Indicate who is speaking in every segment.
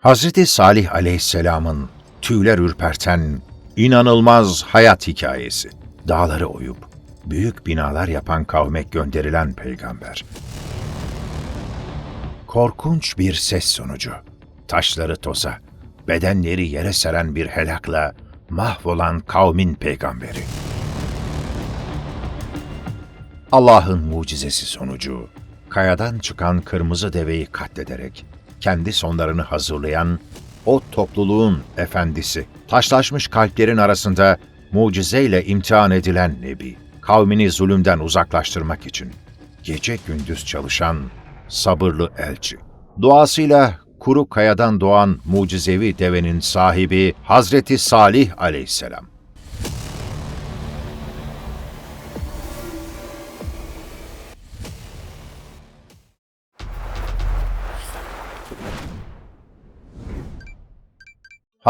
Speaker 1: Hazreti Salih aleyhisselamın tüyler ürperten, inanılmaz hayat hikayesi. Dağları oyup, büyük binalar yapan kavme gönderilen peygamber. Korkunç bir ses sonucu. Taşları toza, bedenleri yere seren bir helakla mahvolan kavmin peygamberi. Allah'ın mucizesi sonucu, kayadan çıkan kırmızı deveyi katlederek, kendi sonlarını hazırlayan o topluluğun efendisi, taşlaşmış kalplerin arasında mucizeyle imtihan edilen Nebi, kavmini zulümden uzaklaştırmak için gece gündüz çalışan sabırlı elçi. Duasıyla kuru kayadan doğan mucizevi devenin sahibi Hazreti Salih aleyhisselam.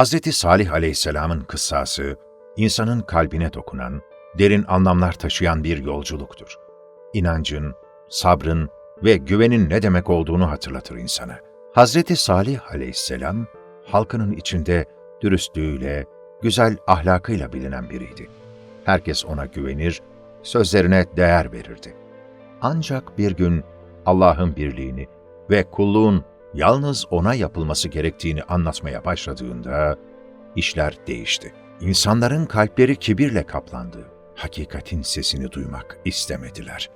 Speaker 1: Hazreti Salih aleyhisselamın kıssası, insanın kalbine dokunan, derin anlamlar taşıyan bir yolculuktur. İnancın, sabrın ve güvenin ne demek olduğunu hatırlatır insana. Hazreti Salih aleyhisselam, halkının içinde dürüstlüğüyle, güzel ahlakıyla bilinen biriydi. Herkes ona güvenir, sözlerine değer verirdi. Ancak bir gün Allah'ın birliğini ve kulluğun yalnız ona yapılması gerektiğini anlatmaya başladığında işler değişti. İnsanların kalpleri kibirle kaplandı. Hakikatin sesini duymak istemediler.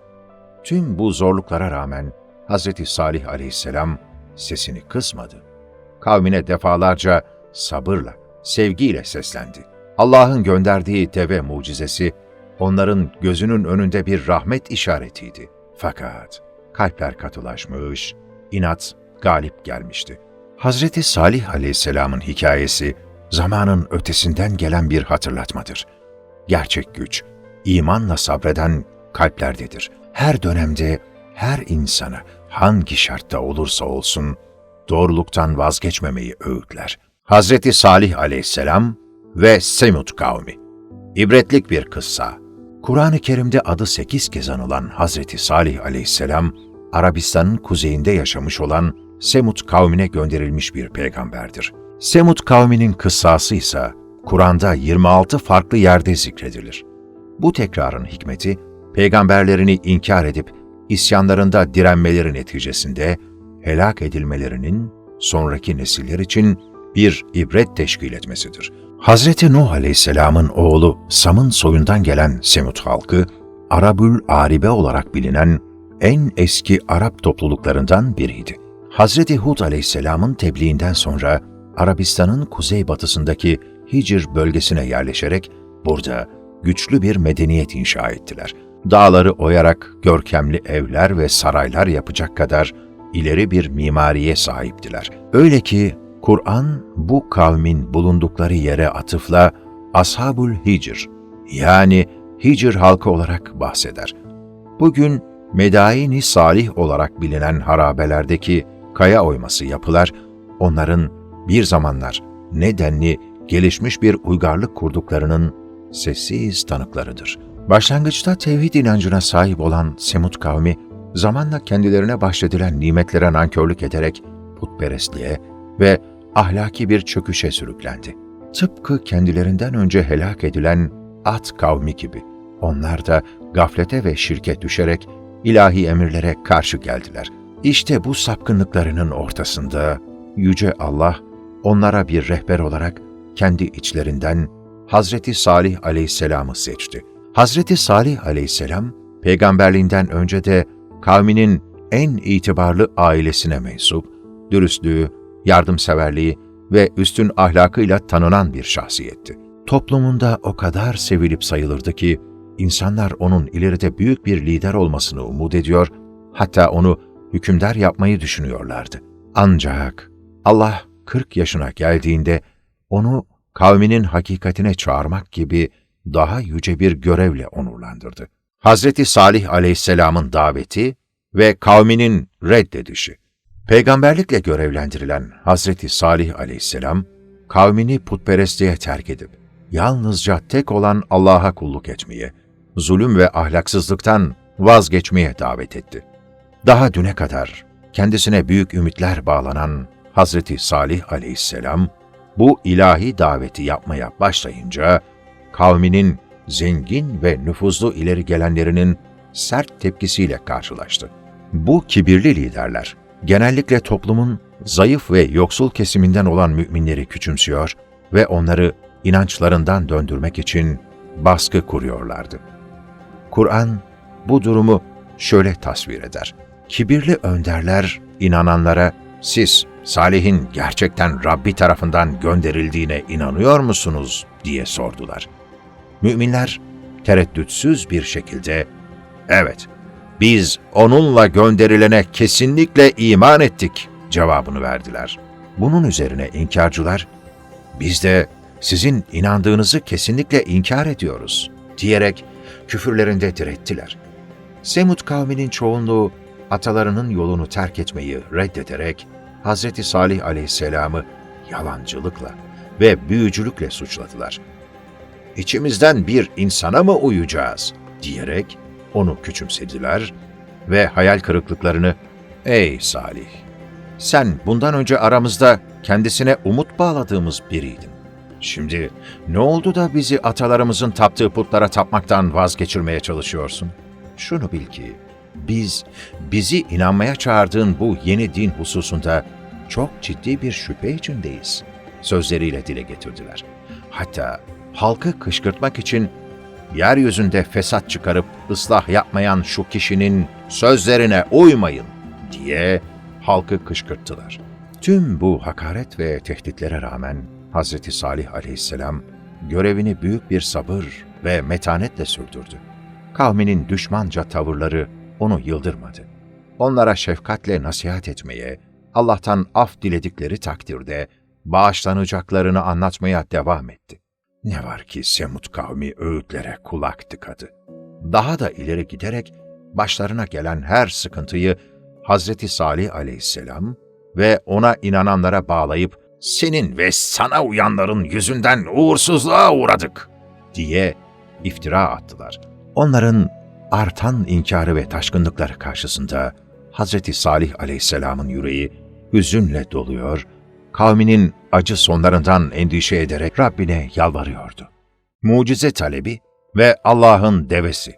Speaker 1: Tüm bu zorluklara rağmen Hz. Salih aleyhisselam sesini kısmadı. Kavmine defalarca sabırla, sevgiyle seslendi. Allah'ın gönderdiği deve mucizesi onların gözünün önünde bir rahmet işaretiydi. Fakat kalpler katılaşmış, inat galip gelmişti. Hazreti Salih aleyhisselamın hikayesi zamanın ötesinden gelen bir hatırlatmadır. Gerçek güç, imanla sabreden kalplerdedir. Her dönemde, her insana hangi şartta olursa olsun doğruluktan vazgeçmemeyi öğütler. Hazreti Salih aleyhisselam ve Semud kavmi. İbretlik bir kıssa. Kur'an-ı Kerim'de adı sekiz kez anılan Hazreti Salih aleyhisselam, Arabistan'ın kuzeyinde yaşamış olan Semut kavmine gönderilmiş bir peygamberdir. Semut kavminin kıssası ise Kur'an'da 26 farklı yerde zikredilir. Bu tekrarın hikmeti, peygamberlerini inkar edip isyanlarında direnmeleri neticesinde helak edilmelerinin sonraki nesiller için bir ibret teşkil etmesidir. Hazreti Nuh Aleyhisselam'ın oğlu Sam'ın soyundan gelen Semut halkı, Arabül Aribe olarak bilinen en eski Arap topluluklarından biriydi. Hazreti Hud aleyhisselamın tebliğinden sonra Arabistan'ın kuzeybatısındaki Hicr bölgesine yerleşerek burada güçlü bir medeniyet inşa ettiler. Dağları oyarak görkemli evler ve saraylar yapacak kadar ileri bir mimariye sahiptiler. Öyle ki Kur'an bu kavmin bulundukları yere atıfla Ashabul Hicr yani Hicr halkı olarak bahseder. Bugün Medaini Salih olarak bilinen harabelerdeki kaya oyması yapılar, onların bir zamanlar nedenli gelişmiş bir uygarlık kurduklarının sessiz tanıklarıdır. Başlangıçta tevhid inancına sahip olan Semut kavmi, zamanla kendilerine bahşedilen nimetlere nankörlük ederek putperestliğe ve ahlaki bir çöküşe sürüklendi. Tıpkı kendilerinden önce helak edilen At kavmi gibi. Onlar da gaflete ve şirke düşerek ilahi emirlere karşı geldiler. İşte bu sapkınlıklarının ortasında Yüce Allah onlara bir rehber olarak kendi içlerinden Hazreti Salih aleyhisselamı seçti. Hazreti Salih aleyhisselam, peygamberliğinden önce de kavminin en itibarlı ailesine mensup, dürüstlüğü, yardımseverliği ve üstün ahlakıyla tanınan bir şahsiyetti. Toplumunda o kadar sevilip sayılırdı ki, insanlar onun ileride büyük bir lider olmasını umut ediyor, hatta onu hükümdar yapmayı düşünüyorlardı. Ancak Allah 40 yaşına geldiğinde onu kavminin hakikatine çağırmak gibi daha yüce bir görevle onurlandırdı. Hazreti Salih aleyhisselamın daveti ve kavminin reddedişi. Peygamberlikle görevlendirilen Hazreti Salih aleyhisselam, kavmini putperestliğe terk edip, yalnızca tek olan Allah'a kulluk etmeye, zulüm ve ahlaksızlıktan vazgeçmeye davet etti. Daha düne kadar kendisine büyük ümitler bağlanan Hazreti Salih aleyhisselam bu ilahi daveti yapmaya başlayınca kavminin zengin ve nüfuzlu ileri gelenlerinin sert tepkisiyle karşılaştı. Bu kibirli liderler genellikle toplumun zayıf ve yoksul kesiminden olan müminleri küçümsüyor ve onları inançlarından döndürmek için baskı kuruyorlardı. Kur'an bu durumu şöyle tasvir eder. Kibirli önderler inananlara siz Salih'in gerçekten Rabbi tarafından gönderildiğine inanıyor musunuz diye sordular. Müminler tereddütsüz bir şekilde evet biz onunla gönderilene kesinlikle iman ettik cevabını verdiler. Bunun üzerine inkarcılar biz de sizin inandığınızı kesinlikle inkar ediyoruz diyerek küfürlerinde direttiler. Semud kavminin çoğunluğu atalarının yolunu terk etmeyi reddederek Hz. Salih aleyhisselamı yalancılıkla ve büyücülükle suçladılar. İçimizden bir insana mı uyacağız diyerek onu küçümsediler ve hayal kırıklıklarını ''Ey Salih, sen bundan önce aramızda kendisine umut bağladığımız biriydin. Şimdi ne oldu da bizi atalarımızın taptığı putlara tapmaktan vazgeçirmeye çalışıyorsun? Şunu bil ki, biz, bizi inanmaya çağırdığın bu yeni din hususunda çok ciddi bir şüphe içindeyiz. Sözleriyle dile getirdiler. Hatta halkı kışkırtmak için yeryüzünde fesat çıkarıp ıslah yapmayan şu kişinin sözlerine uymayın diye halkı kışkırttılar. Tüm bu hakaret ve tehditlere rağmen Hz. Salih aleyhisselam görevini büyük bir sabır ve metanetle sürdürdü. Kavminin düşmanca tavırları onu yıldırmadı. Onlara şefkatle nasihat etmeye, Allah'tan af diledikleri takdirde bağışlanacaklarını anlatmaya devam etti. Ne var ki Semud kavmi öğütlere kulak tıkadı. Daha da ileri giderek başlarına gelen her sıkıntıyı Hazreti Salih aleyhisselam ve ona inananlara bağlayıp senin ve sana uyanların yüzünden uğursuzluğa uğradık diye iftira attılar. Onların artan inkarı ve taşkınlıkları karşısında Hazreti Salih aleyhisselamın yüreği hüzünle doluyor, kavminin acı sonlarından endişe ederek Rabbine yalvarıyordu. Mucize talebi ve Allah'ın devesi.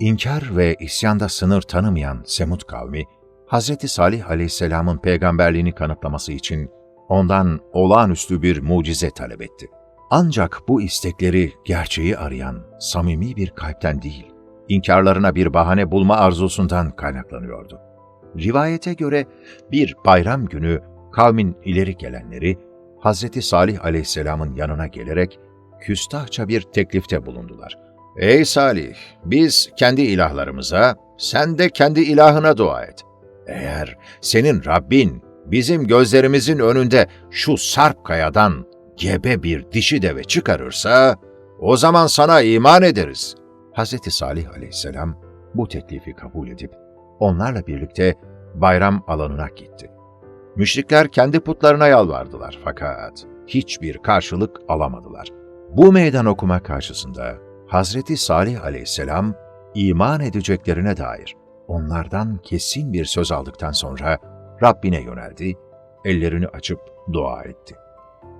Speaker 1: İnkar ve isyanda sınır tanımayan Semud kavmi, Hz. Salih aleyhisselamın peygamberliğini kanıtlaması için ondan olağanüstü bir mucize talep etti. Ancak bu istekleri gerçeği arayan samimi bir kalpten değil, inkarlarına bir bahane bulma arzusundan kaynaklanıyordu. Rivayete göre bir bayram günü kavmin ileri gelenleri Hz. Salih aleyhisselamın yanına gelerek küstahça bir teklifte bulundular. Ey Salih, biz kendi ilahlarımıza, sen de kendi ilahına dua et. Eğer senin Rabbin bizim gözlerimizin önünde şu sarp kayadan gebe bir dişi deve çıkarırsa, o zaman sana iman ederiz. Hz. Salih aleyhisselam bu teklifi kabul edip onlarla birlikte bayram alanına gitti. Müşrikler kendi putlarına yalvardılar fakat hiçbir karşılık alamadılar. Bu meydan okuma karşısında Hazreti Salih aleyhisselam iman edeceklerine dair onlardan kesin bir söz aldıktan sonra Rabbine yöneldi, ellerini açıp dua etti.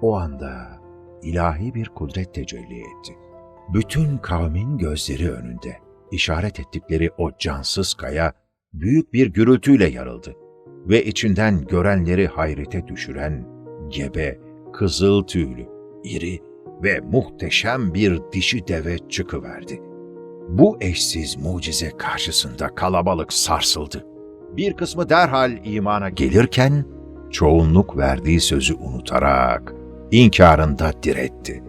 Speaker 1: O anda ilahi bir kudret tecelli etti. Bütün kavmin gözleri önünde işaret ettikleri o cansız kaya büyük bir gürültüyle yarıldı ve içinden görenleri hayrete düşüren gebe, kızıl tüylü, iri ve muhteşem bir dişi deve çıkıverdi. Bu eşsiz mucize karşısında kalabalık sarsıldı. Bir kısmı derhal imana gelirken, çoğunluk verdiği sözü unutarak inkarında diretti.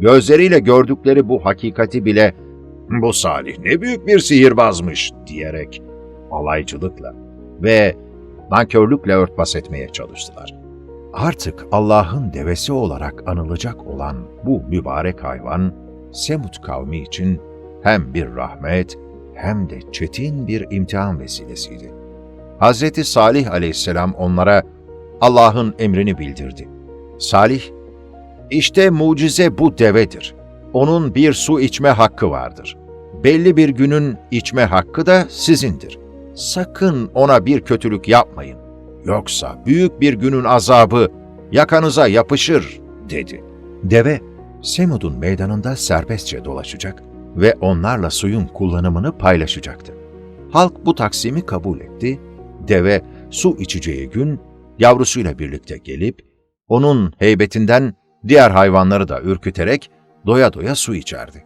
Speaker 1: Gözleriyle gördükleri bu hakikati bile bu Salih ne büyük bir sihirbazmış diyerek alaycılıkla ve nankörlükle örtbas etmeye çalıştılar. Artık Allah'ın devesi olarak anılacak olan bu mübarek hayvan, Semut kavmi için hem bir rahmet hem de çetin bir imtihan vesilesiydi. Hz. Salih aleyhisselam onlara Allah'ın emrini bildirdi. Salih, işte mucize bu devedir. Onun bir su içme hakkı vardır. Belli bir günün içme hakkı da sizindir. Sakın ona bir kötülük yapmayın. Yoksa büyük bir günün azabı yakanıza yapışır, dedi. Deve, Semud'un meydanında serbestçe dolaşacak ve onlarla suyun kullanımını paylaşacaktı. Halk bu taksimi kabul etti. Deve, su içeceği gün yavrusuyla birlikte gelip, onun heybetinden diğer hayvanları da ürküterek doya doya su içerdi.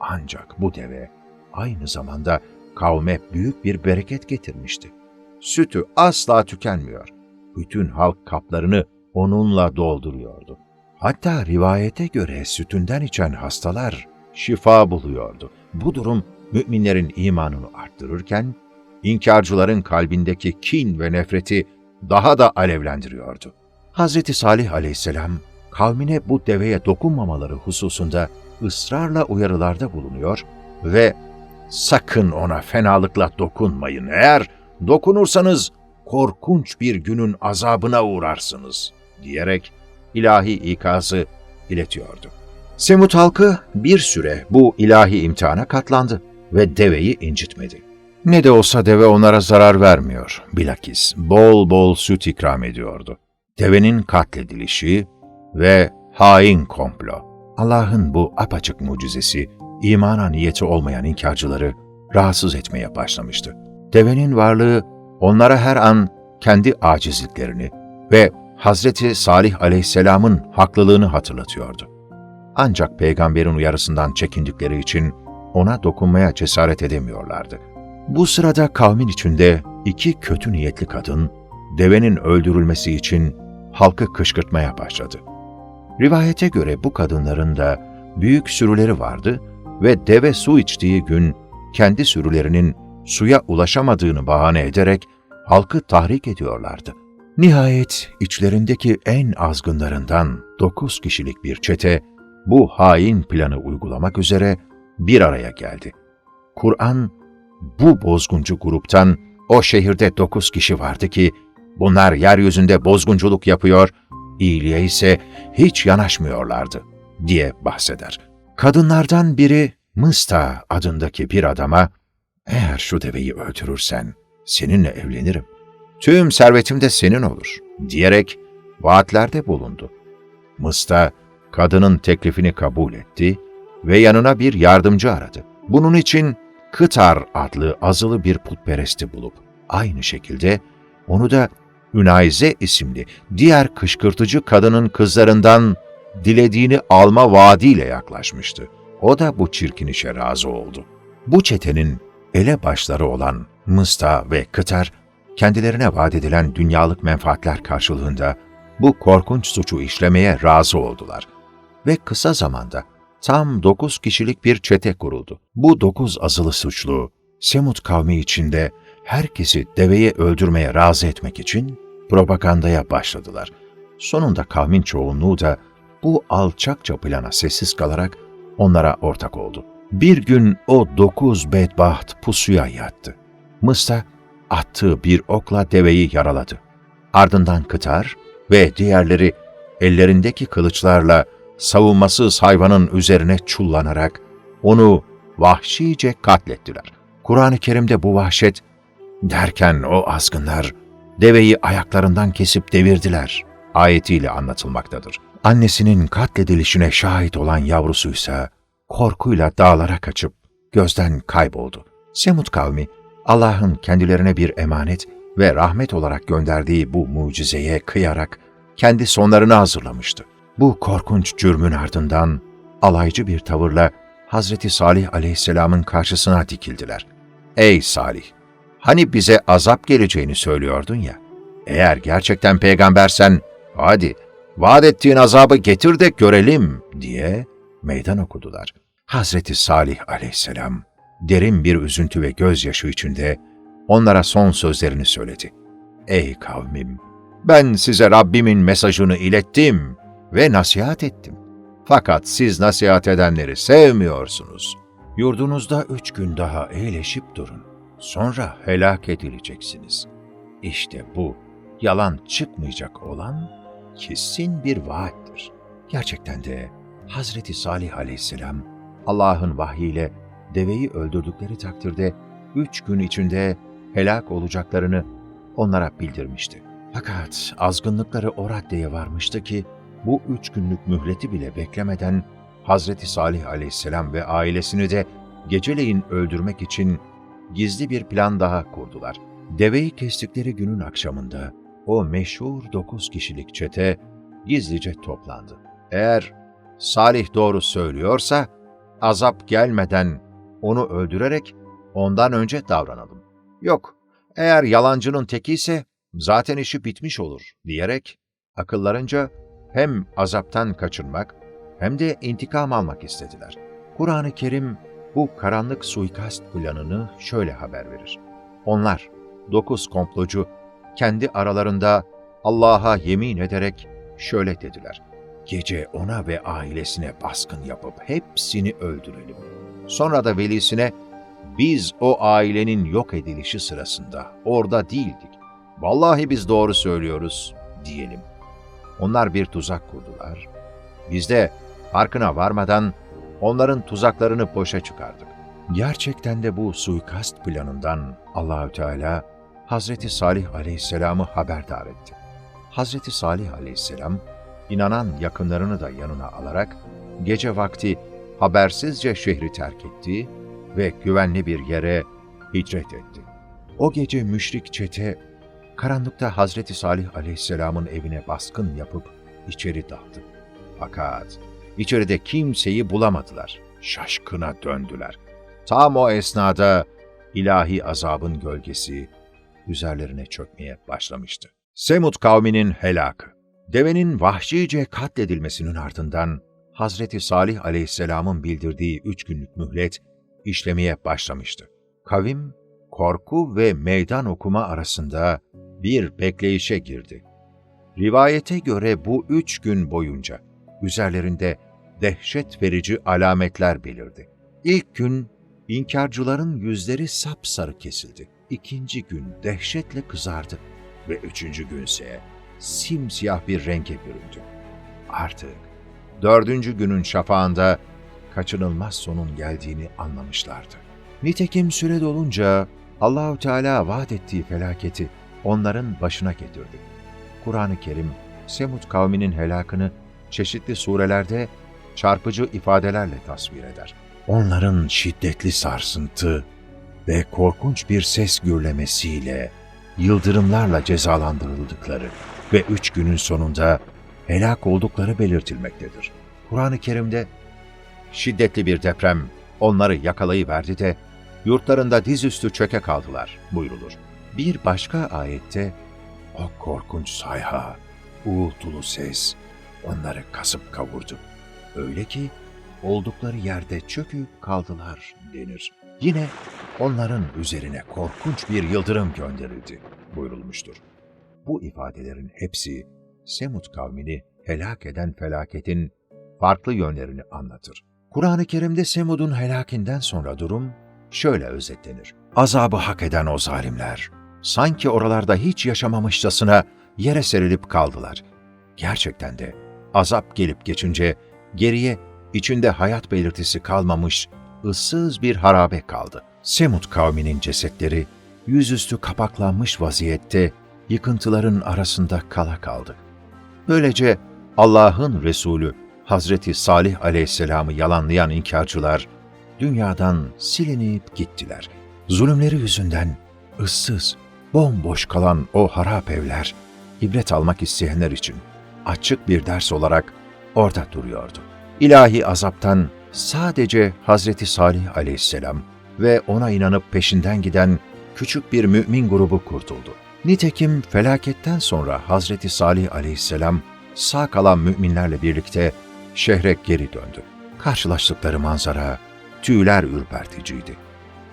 Speaker 1: Ancak bu deve aynı zamanda kavme büyük bir bereket getirmişti. Sütü asla tükenmiyor. Bütün halk kaplarını onunla dolduruyordu. Hatta rivayete göre sütünden içen hastalar şifa buluyordu. Bu durum müminlerin imanını arttırırken, inkarcıların kalbindeki kin ve nefreti daha da alevlendiriyordu. Hz. Salih aleyhisselam, kavmine bu deveye dokunmamaları hususunda ısrarla uyarılarda bulunuyor ve sakın ona fenalıkla dokunmayın. Eğer dokunursanız korkunç bir günün azabına uğrarsınız diyerek ilahi ikazı iletiyordu. Semut halkı bir süre bu ilahi imtihana katlandı ve deveyi incitmedi. Ne de olsa deve onlara zarar vermiyor. Bilakis bol bol süt ikram ediyordu. Devenin katledilişi ve hain komplo. Allah'ın bu apaçık mucizesi imana niyeti olmayan inkarcıları rahatsız etmeye başlamıştı. Devenin varlığı onlara her an kendi acizliklerini ve Hazreti Salih aleyhisselamın haklılığını hatırlatıyordu. Ancak peygamberin uyarısından çekindikleri için ona dokunmaya cesaret edemiyorlardı. Bu sırada kavmin içinde iki kötü niyetli kadın, devenin öldürülmesi için halkı kışkırtmaya başladı. Rivayete göre bu kadınların da büyük sürüleri vardı ve deve su içtiği gün kendi sürülerinin suya ulaşamadığını bahane ederek halkı tahrik ediyorlardı. Nihayet içlerindeki en azgınlarından dokuz kişilik bir çete bu hain planı uygulamak üzere bir araya geldi. Kur'an, bu bozguncu gruptan o şehirde dokuz kişi vardı ki, bunlar yeryüzünde bozgunculuk yapıyor, iyiliğe ise hiç yanaşmıyorlardı diye bahseder. Kadınlardan biri Mısta adındaki bir adama, eğer şu deveyi öldürürsen seninle evlenirim. Tüm servetim de senin olur diyerek vaatlerde bulundu. Mısta kadının teklifini kabul etti ve yanına bir yardımcı aradı. Bunun için Kıtar adlı azılı bir putperesti bulup aynı şekilde onu da Ünayze isimli diğer kışkırtıcı kadının kızlarından dilediğini alma vaadiyle yaklaşmıştı. O da bu çirkin işe razı oldu. Bu çetenin ele başları olan Mısta ve Kıtar, kendilerine vaat edilen dünyalık menfaatler karşılığında bu korkunç suçu işlemeye razı oldular. Ve kısa zamanda tam dokuz kişilik bir çete kuruldu. Bu dokuz azılı suçlu, Semut kavmi içinde herkesi deveyi öldürmeye razı etmek için propagandaya başladılar. Sonunda kavmin çoğunluğu da bu alçakça plana sessiz kalarak onlara ortak oldu. Bir gün o dokuz bedbaht pusuya yattı. Mısta attığı bir okla deveyi yaraladı. Ardından Kıtar ve diğerleri ellerindeki kılıçlarla savunmasız hayvanın üzerine çullanarak onu vahşice katlettiler. Kur'an-ı Kerim'de bu vahşet derken o azgınlar deveyi ayaklarından kesip devirdiler ayetiyle anlatılmaktadır. Annesinin katledilişine şahit olan yavrusuysa korkuyla dağlara kaçıp gözden kayboldu. Semut kavmi Allah'ın kendilerine bir emanet ve rahmet olarak gönderdiği bu mucizeye kıyarak kendi sonlarını hazırlamıştı. Bu korkunç cürmün ardından alaycı bir tavırla Hazreti Salih aleyhisselamın karşısına dikildiler. Ey Salih! Hani bize azap geleceğini söylüyordun ya. Eğer gerçekten peygambersen hadi vaat ettiğin azabı getir de görelim diye meydan okudular. Hazreti Salih aleyhisselam derin bir üzüntü ve gözyaşı içinde onlara son sözlerini söyledi. Ey kavmim! Ben size Rabbimin mesajını ilettim ve nasihat ettim. Fakat siz nasihat edenleri sevmiyorsunuz. Yurdunuzda üç gün daha eğleşip durun. Sonra helak edileceksiniz. İşte bu yalan çıkmayacak olan kesin bir vaattir. Gerçekten de Hazreti Salih aleyhisselam Allah'ın vahyiyle deveyi öldürdükleri takdirde üç gün içinde helak olacaklarını onlara bildirmişti. Fakat azgınlıkları o raddeye varmıştı ki bu üç günlük mühleti bile beklemeden Hazreti Salih aleyhisselam ve ailesini de geceleyin öldürmek için gizli bir plan daha kurdular. Deveyi kestikleri günün akşamında o meşhur dokuz kişilik çete gizlice toplandı. Eğer Salih doğru söylüyorsa azap gelmeden onu öldürerek ondan önce davranalım. Yok, eğer yalancının teki ise zaten işi bitmiş olur diyerek akıllarınca hem azaptan kaçınmak hem de intikam almak istediler. Kur'an-ı Kerim bu karanlık suikast planını şöyle haber verir. Onlar, dokuz komplocu, kendi aralarında Allah'a yemin ederek şöyle dediler. Gece ona ve ailesine baskın yapıp hepsini öldürelim. Sonra da velisine, biz o ailenin yok edilişi sırasında orada değildik. Vallahi biz doğru söylüyoruz diyelim. Onlar bir tuzak kurdular. Biz de farkına varmadan onların tuzaklarını boşa çıkardık. Gerçekten de bu suikast planından Allahü Teala Hazreti Salih Aleyhisselam'ı haberdar etti. Hazreti Salih Aleyhisselam inanan yakınlarını da yanına alarak gece vakti habersizce şehri terk etti ve güvenli bir yere hicret etti. O gece müşrik çete karanlıkta Hazreti Salih Aleyhisselam'ın evine baskın yapıp içeri daldı. Fakat içeride kimseyi bulamadılar. Şaşkına döndüler. Tam o esnada ilahi azabın gölgesi üzerlerine çökmeye başlamıştı. Semud kavminin helakı. Devenin vahşice katledilmesinin ardından Hazreti Salih Aleyhisselam'ın bildirdiği üç günlük mühlet işlemeye başlamıştı. Kavim, korku ve meydan okuma arasında bir bekleyişe girdi. Rivayete göre bu üç gün boyunca üzerlerinde dehşet verici alametler belirdi. İlk gün inkarcıların yüzleri sapsarı kesildi. İkinci gün dehşetle kızardı ve üçüncü günse simsiyah bir renge büründü. Artık dördüncü günün şafağında kaçınılmaz sonun geldiğini anlamışlardı. Nitekim süre dolunca Allahü Teala vaat ettiği felaketi onların başına getirdi. Kur'an-ı Kerim Semud kavminin helakını çeşitli surelerde çarpıcı ifadelerle tasvir eder. Onların şiddetli sarsıntı ve korkunç bir ses gürlemesiyle yıldırımlarla cezalandırıldıkları ve üç günün sonunda helak oldukları belirtilmektedir. Kur'an-ı Kerim'de şiddetli bir deprem onları yakalayıverdi de yurtlarında dizüstü çöke kaldılar buyrulur. Bir başka ayette o korkunç sayha, uğultulu ses onları kasıp kavurdu. Öyle ki oldukları yerde çöküp kaldılar denir. Yine onların üzerine korkunç bir yıldırım gönderildi buyurulmuştur. Bu ifadelerin hepsi Semud kavmini helak eden felaketin farklı yönlerini anlatır. Kur'an-ı Kerim'de Semud'un helakinden sonra durum şöyle özetlenir. Azabı hak eden o zalimler, sanki oralarda hiç yaşamamışçasına yere serilip kaldılar. Gerçekten de azap gelip geçince geriye içinde hayat belirtisi kalmamış ıssız bir harabe kaldı. Semud kavminin cesetleri yüzüstü kapaklanmış vaziyette yıkıntıların arasında kala kaldı. Böylece Allah'ın Resulü Hazreti Salih aleyhisselamı yalanlayan inkarcılar dünyadan silinip gittiler. Zulümleri yüzünden ıssız, bomboş kalan o harap evler ibret almak isteyenler için açık bir ders olarak orada duruyordu. İlahi azaptan sadece Hazreti Salih aleyhisselam ve ona inanıp peşinden giden küçük bir mümin grubu kurtuldu. Nitekim felaketten sonra Hazreti Salih aleyhisselam sağ kalan müminlerle birlikte şehre geri döndü. Karşılaştıkları manzara tüyler ürperticiydi.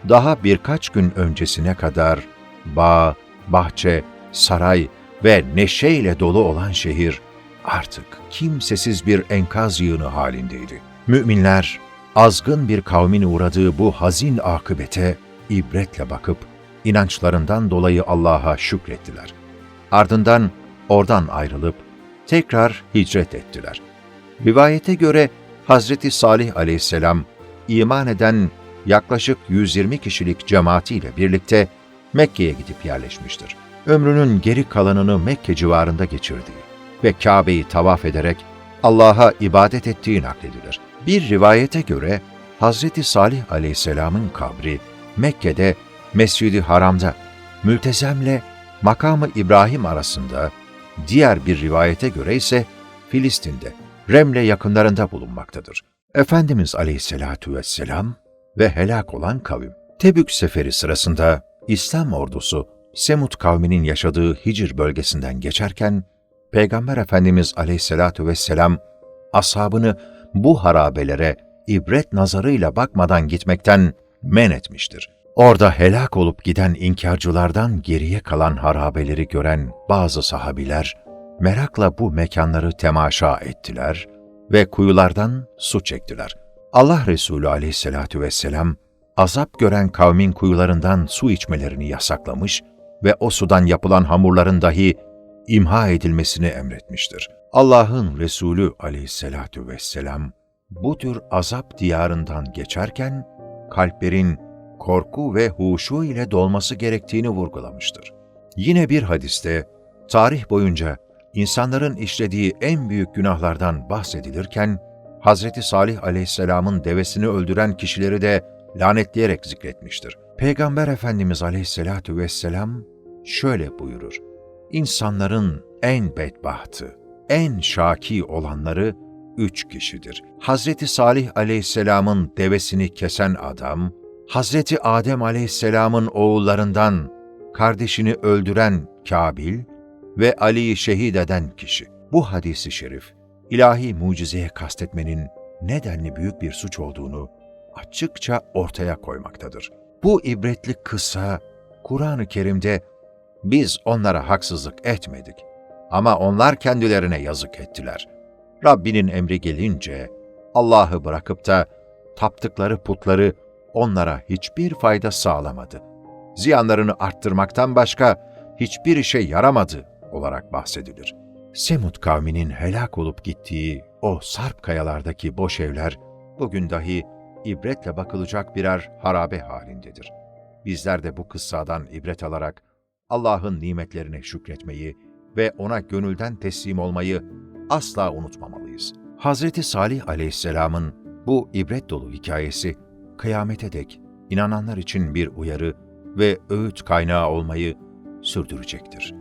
Speaker 1: Daha birkaç gün öncesine kadar bağ, bahçe, saray ve neşeyle dolu olan şehir artık kimsesiz bir enkaz yığını halindeydi. Müminler azgın bir kavmin uğradığı bu hazin akıbete ibretle bakıp inançlarından dolayı Allah'a şükrettiler. Ardından oradan ayrılıp tekrar hicret ettiler. Rivayete göre Hazreti Salih aleyhisselam iman eden yaklaşık 120 kişilik cemaatiyle birlikte Mekke'ye gidip yerleşmiştir. ömrünün geri kalanını Mekke civarında geçirdiği ve Kabe'yi tavaf ederek Allah'a ibadet ettiği nakledilir. Bir rivayete göre Hazreti Salih aleyhisselamın kabri Mekke'de Mescid-i Haram'da Mültezem'le makamı İbrahim arasında, diğer bir rivayete göre ise Filistin'de, Remle yakınlarında bulunmaktadır. Efendimiz aleyhissalatu vesselam ve helak olan kavim. Tebük seferi sırasında İslam ordusu Semut kavminin yaşadığı Hicr bölgesinden geçerken, Peygamber Efendimiz aleyhissalatu vesselam ashabını bu harabelere ibret nazarıyla bakmadan gitmekten men etmiştir. Orada helak olup giden inkarcılardan geriye kalan harabeleri gören bazı sahabiler, merakla bu mekanları temaşa ettiler ve kuyulardan su çektiler. Allah Resulü aleyhissalatu vesselam, azap gören kavmin kuyularından su içmelerini yasaklamış ve o sudan yapılan hamurların dahi imha edilmesini emretmiştir. Allah'ın Resulü aleyhissalatu vesselam, bu tür azap diyarından geçerken, kalplerin korku ve huşu ile dolması gerektiğini vurgulamıştır. Yine bir hadiste, tarih boyunca insanların işlediği en büyük günahlardan bahsedilirken, Hz. Salih aleyhisselamın devesini öldüren kişileri de lanetleyerek zikretmiştir. Peygamber Efendimiz aleyhissalatu vesselam şöyle buyurur. İnsanların en bedbahtı, en şaki olanları üç kişidir. Hazreti Salih aleyhisselamın devesini kesen adam, Hazreti Adem aleyhisselamın oğullarından kardeşini öldüren Kabil ve Ali'yi şehit eden kişi. Bu hadisi şerif, ilahi mucizeye kastetmenin nedenli büyük bir suç olduğunu açıkça ortaya koymaktadır. Bu ibretli kıssa, Kur'an-ı Kerim'de biz onlara haksızlık etmedik ama onlar kendilerine yazık ettiler. Rabbinin emri gelince Allah'ı bırakıp da taptıkları putları onlara hiçbir fayda sağlamadı. Ziyanlarını arttırmaktan başka hiçbir işe yaramadı olarak bahsedilir. Semud kavminin helak olup gittiği o sarp kayalardaki boş evler bugün dahi ibretle bakılacak birer harabe halindedir. Bizler de bu kıssadan ibret alarak Allah'ın nimetlerine şükretmeyi ve ona gönülden teslim olmayı asla unutmamalıyız. Hazreti Salih aleyhisselamın bu ibret dolu hikayesi kıyamete dek inananlar için bir uyarı ve öğüt kaynağı olmayı sürdürecektir.